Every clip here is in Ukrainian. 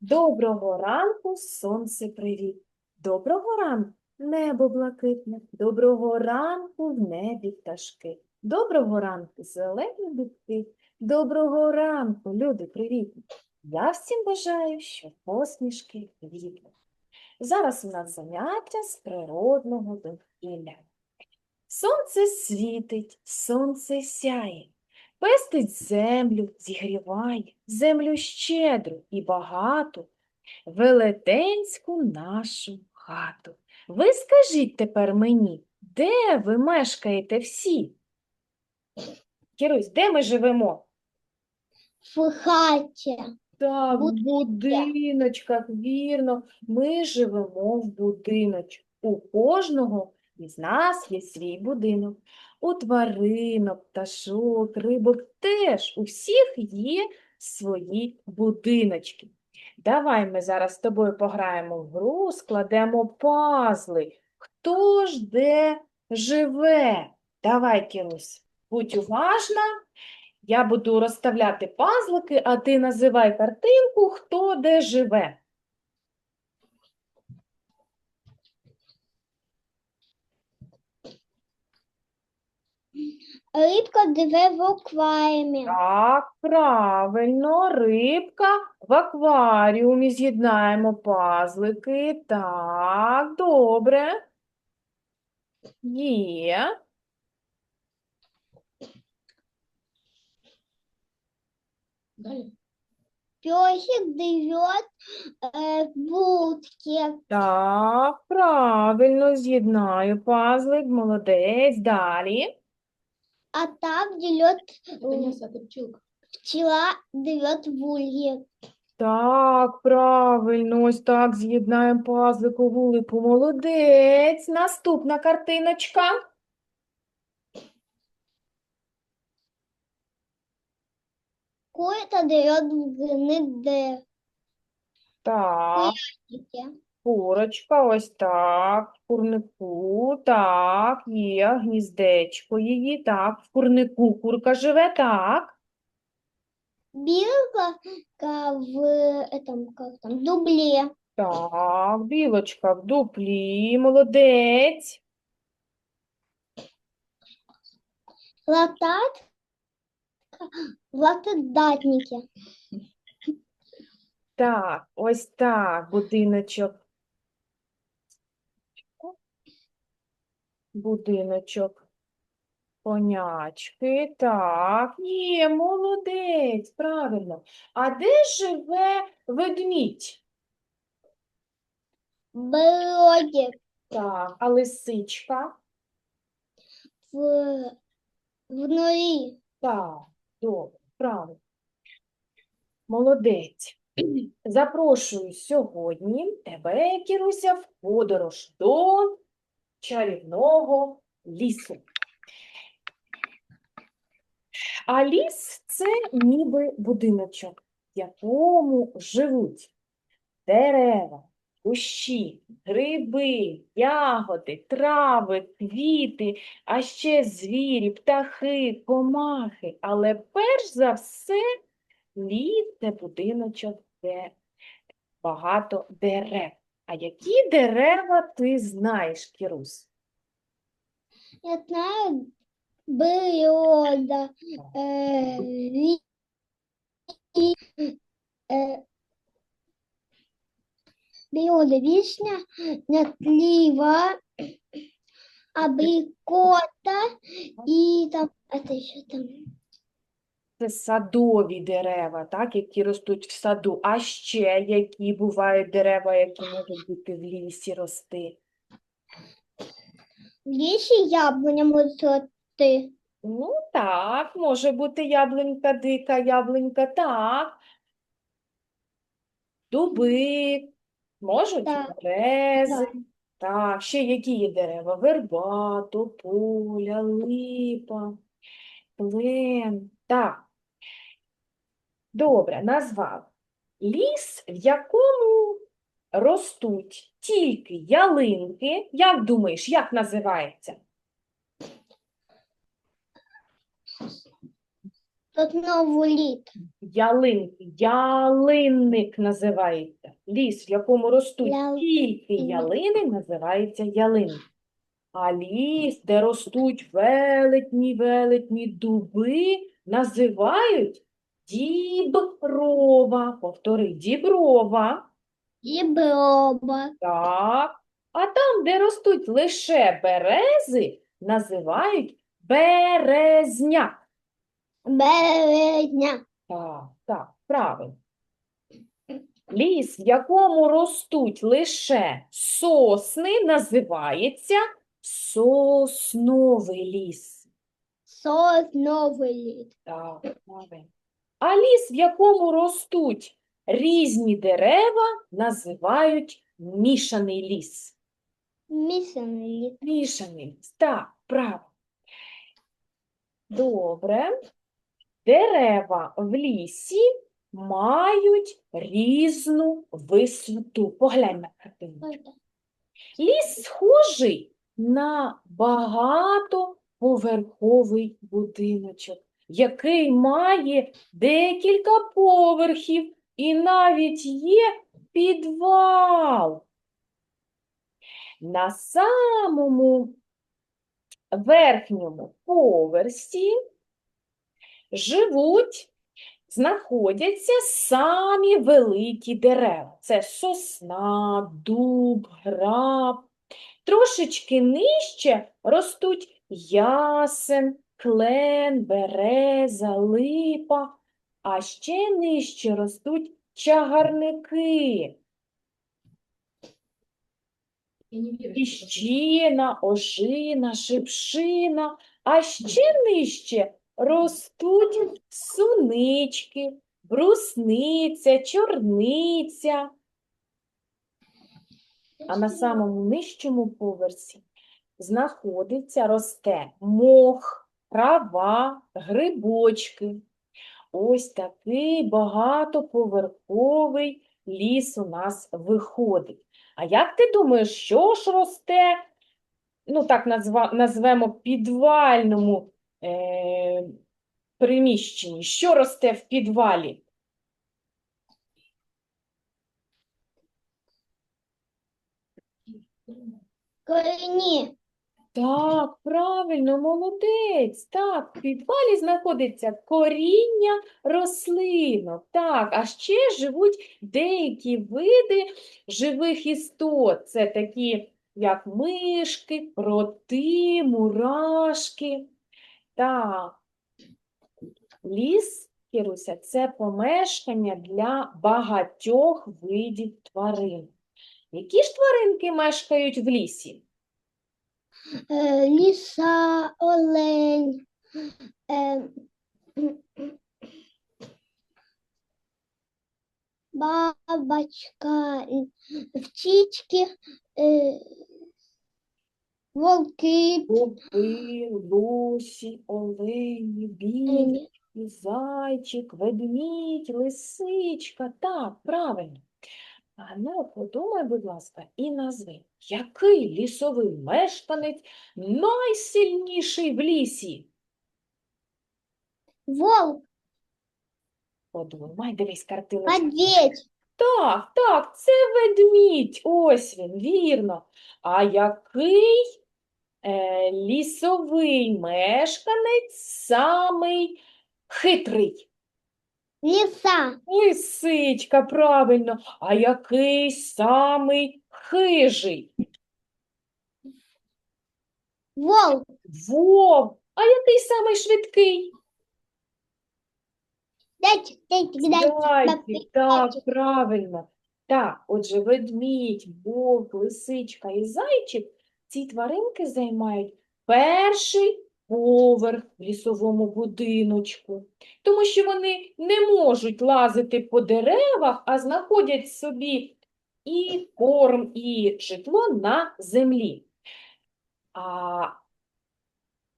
Доброго ранку, сонце привіт. Доброго ранку, небо блакитне. Доброго ранку в небі пташки. Доброго ранку, зелені дубки. Доброго ранку, люди привітні. Я всім бажаю, що посмішки квітли. Зараз у нас заняття з природного довкілля. Сонце світить, сонце сяє, пестить землю, зігріває, землю щедру і багату, велетенську нашу хату. Ви скажіть тепер мені, де ви мешкаєте всі? Кірусь, де ми живемо? в хаті. Так, в Будиночках. вірно. Ми живемо в будиночку. У кожного із нас є свій будинок. У тваринок, пташок, рибок теж у всіх є свої будиночки. Давай ми зараз з тобою пограємо в гру, складемо пазли. Хто ж де живе? Давай, Кірусь, будь уважна. Я буду розставляти пазлики, а ти називай картинку, хто де живе. Рибка живе в акваріумі. Так, правильно, рибка в акваріумі. З'єднаємо пазлики. Так, добре. Є. Песик живет э, в будке. Так, правильно, з'єднаю пазлик. Молодець. Далі. А там пчілка. пчела живет в улье. Так, правильно, ось так з'єднаємо пазлику вулику. Молодець. Наступна картиночка. Живет в гнезде. Так, курочка, ось так, в курнику, так, є, гніздечко її, так, в курнику курка живе, так. Белка ка в этом, как там, дубле. Так, білочка в дуплі, молодець. Латат в латодатнике. Так, ось так, будиночок. Будиночок. Конячки, так, є, молодець, правильно. А де живе ведмідь? Броди Так, а лисичка? в, в нори. Так, добре, правильно. Молодець. Запрошую сьогодні тебе, Кіруся, в подорож до чарівного лісу. А ліс це ніби будиночок, в якому живуть дерева, кущі, гриби, ягоди, трави, квіти, а ще звірі, птахи, комахи. Але перш за все ліс це будиночок, де багато дерев. А які дерева ти знаєш, Кірусь? Я знаю, береза, э, ви- э, береза, вишня, натлива, абрикота и там, это еще там, це садові дерева, так, які ростуть в саду. А ще які бувають дерева, які можуть бути в лісі рости? в лесе яблоня может рости. Ну, так, може бути яблунька, дика яблунька, так. Дуби, можуть Так, берези. Так, ще які є дерева? Верба, тополя, липа, клен. Так. Добре, назвав. Ліс, в якому ростуть тільки ялинки. Як думаєш, як називається? Сосновый лід. Ялинки. Ялинник називається. Ліс, в якому ростуть Ял- тільки ялини, називається ялинник. А ліс, де ростуть велетні велетні дуби, називають діброва. Повтори, діброва. Діброба. Так. А там, де ростуть лише берези, називають березняк. Березня. Так, так, правильно. Ліс, в якому ростуть лише сосни, називається сосновий ліс. Сосновий лід. Так, правильно. А ліс, в якому ростуть різні дерева, називають мішаний ліс. Місяний лід. Мішаний ліс. Так, правильно. Добре. Дерева в лісі мають різну висоту. Поглянь на картинку. Ліс схожий на багатоповерховий будиночок, який має декілька поверхів і навіть є підвал. На самому верхньому поверсі живуть, знаходяться самі великі дерева. Це сосна, дуб, граб. Трошечки нижче ростуть ясен, клен, береза, липа, а ще нижче ростуть чагарники. Піщина, ожина, шипшина, а ще нижче ростуть сунички, брусниця, чорниця. А на самому нижчому поверсі знаходиться, росте мох, трава, грибочки. Ось такий багатоповерховий ліс у нас виходить. А як ти думаєш, що ж росте, ну так назва, назвемо підвальному е, приміщенні? Що росте в підвалі? Корені. Так, правильно, молодець. Так, в підвалі знаходиться коріння рослинок. Так, а ще живуть деякі види живих істот. Це такі, як мишки, кроти, мурашки. Так. Ліс, Кіруся, це помешкання для багатьох видів тварин. Які ж тваринки мешкають в лісі? Е, ліса, олень. Е, бабочка, птички, е, волки, Попи, лосі, олені, білі, зайчик, ведмідь, лисичка. Так, правильно. А ну, подумай, будь ласка, і назви, який лісовий мешканець найсильніший в лісі? волк, Подумай, дивись картиночку. медведь, Так, так, це ведмідь. Ось він, вірно. А який е, лісовий мешканець самий хитрий? Ліса, Лисичка, правильно. А який самий хижий? волк, Вовк. А який самий швидкий? дайте, дайте, дайте, Зайчик, так, правильно. Так, отже, ведмідь, вовк, лисичка і зайчик – ці тваринки займають перший поверх в лісовому будиночку, тому що вони не можуть лазити по деревах, а знаходять собі і корм, і житло на землі. А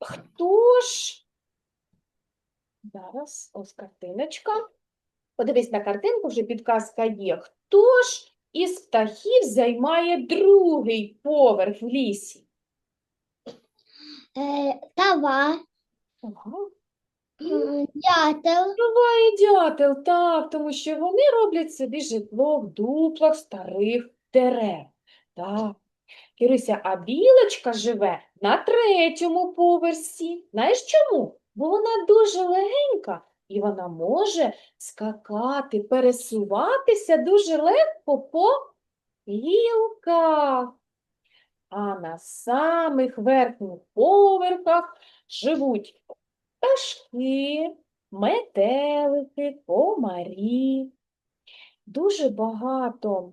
хто ж Зараз ось картиночка. Подивись на картинку, вже підказка є. Хто ж із птахів займає другий поверх в лісі? Е, тава, Ага. М, Дятел. Буває дятел, так, тому що вони роблять собі житло в дуплах старих дерев. Так. Кирися, а білочка живе на третьому поверсі. Знаєш чому? Бо вона дуже легенька і вона може скакати, пересуватися дуже легко по гілках. А на самих верхніх поверхах живуть пташки, метелики, комарі. Дуже багато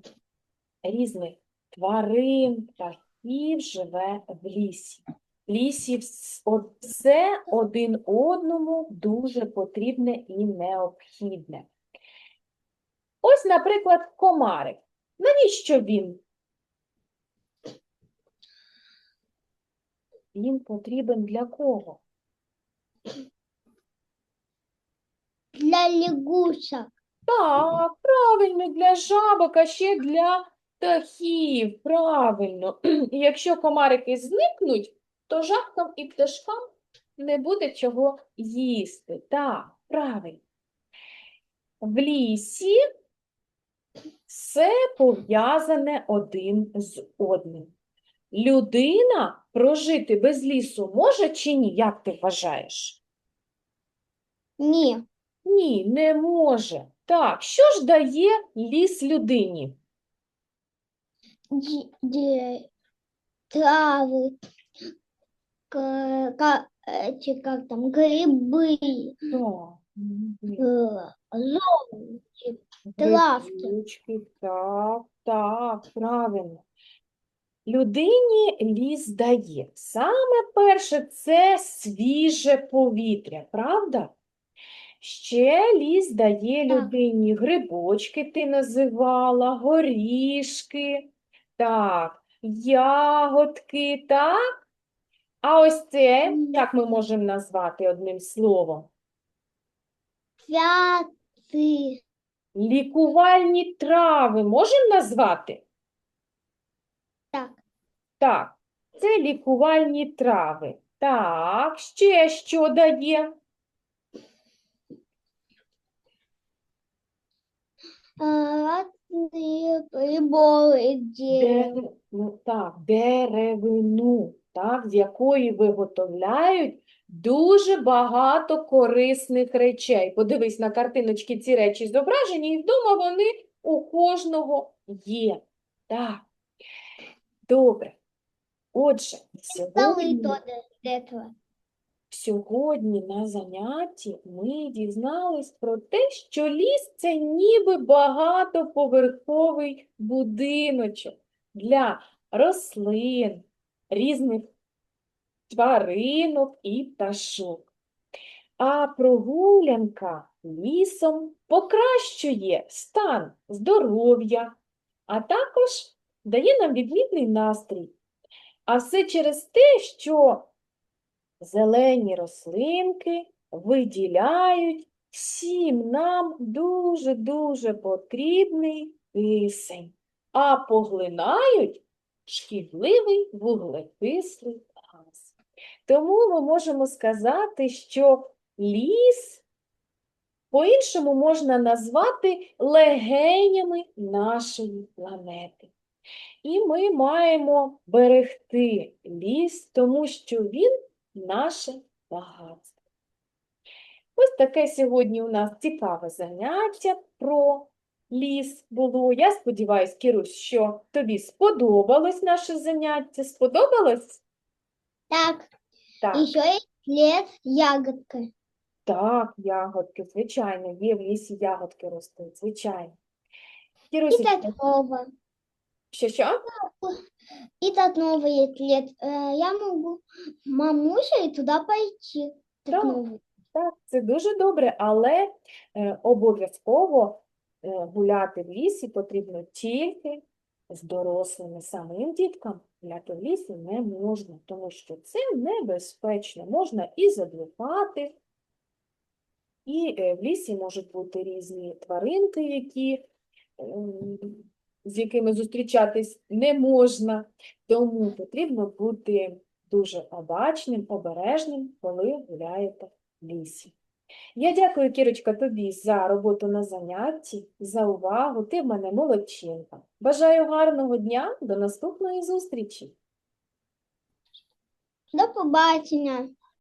різних тварин, птахів живе в лісі. В лісі вс- все один одному дуже потрібне і необхідне. Ось, наприклад, комарик. Навіщо він? Він потрібен для кого? Для лягушек. Так, правильно, для жабок, а ще для птахів. Правильно. І якщо комарики зникнуть, то жабкам і пташкам не буде чого їсти. Так, правильно. В лісі все пов'язане один з одним Людина прожити без лісу може чи ні? Як ти вважаєш? Ні. Ні, не може. Так, що ж дає ліс людині? Ди- ди- Травы. К- ка- эти, как там, грибы. Так, м, э, золушки. Травки. грибочки, так, так, правильно. Людині ліс дає. Саме перше це свіже повітря, правда? Ще ліс дає людині грибочки, ти називала, горішки, так, ягодки, так? А ось це, як ми можемо назвати одним словом? Цвяты. Лікувальні трави можемо назвати? Так. Це лікувальні трави. Так, ще що дає? Разные приборы ну, так, деревину, так, з якої виготовляють дуже багато корисних речей. Подивись на картиночки ці речі зображені, і вдома вони у кожного є. Так. Добре. Отже, сьогодні, сьогодні на занятті ми дізнались про те, що ліс – це ніби багатоповерховий будиночок для рослин, різних тваринок і пташок. А прогулянка лісом покращує стан здоров'я, а також дає нам відмінний настрій. А все через те, що зелені рослинки виділяють всім нам дуже-дуже потрібний кисень, а поглинають шкідливий вуглекислий газ. Тому ми можемо сказати, що ліс по-іншому можна назвати легенями нашої планети. І ми маємо берегти ліс, тому що він наше багатство. Ось таке сьогодні у нас цікаве заняття про ліс було. Я сподіваюся, Кірусь, що тобі сподобалось наше заняття. Сподобалось? Так, Так, еще есть лес ягодка. так, ягодки, звичайно, є в лісі ягодки ростуть, звичайно. И Кірусечка. Що що? И Татнова есть лес. Э, Я могу мамушей туда пойти. Да. Татнову. Так, це дуже добре, але е, обов'язково е, гуляти в лісі потрібно тільки з дорослими. Самим діткам гуляти в лісі не можна, тому що це небезпечно. Можна і заблукати, і е, в лісі можуть бути різні тваринки, які, ем, з якими зустрічатись не можна. Тому потрібно бути дуже обачним, обережним, коли гуляєте в лісі. Я дякую, Кірочка, тобі за роботу на занятті, за увагу. Ти в мене молодчинка. Бажаю гарного дня, до наступної зустрічі. До побачення.